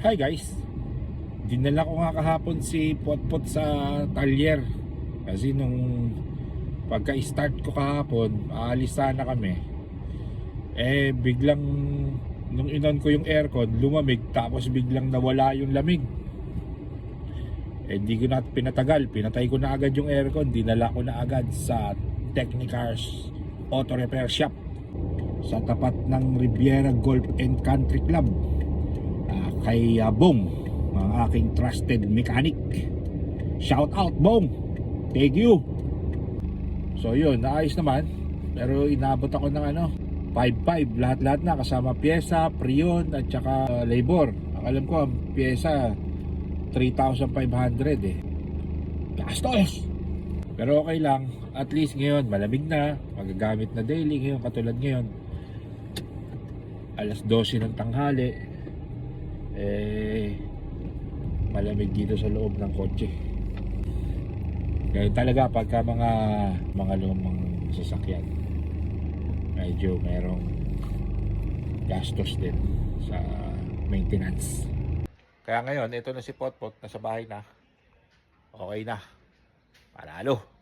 Hi guys. Dinala ko nga kahapon si Potpot sa talyer. Kasi nung pagka-start ko kahapon, aalis sana kami. Eh biglang nung inon ko yung aircon, lumamig tapos biglang nawala yung lamig. Eh di ko na pinatagal, pinatay ko na agad yung aircon, dinala ko na agad sa Technicars Auto Repair Shop sa tapat ng Riviera Golf and Country Club Ah, kay uh, Bong, ang aking trusted mechanic. Shout out Bong. Thank you. So yun, naayos naman. Pero inabot ako ng ano, 5-5 lahat-lahat na kasama pyesa, prion at saka uh, labor. Alam ko ang pyesa 3,500 eh. Gastos! Pero okay lang, at least ngayon malamig na, magagamit na daily ngayon katulad ngayon. Alas 12 ng tanghali, eh malamig dito sa loob ng kotse. Ganyan talaga pagka mga mga lumang sasakyan. Medyo merong gastos din sa maintenance. Kaya ngayon, ito na si Potpot, nasa bahay na. Okay na. Panalo.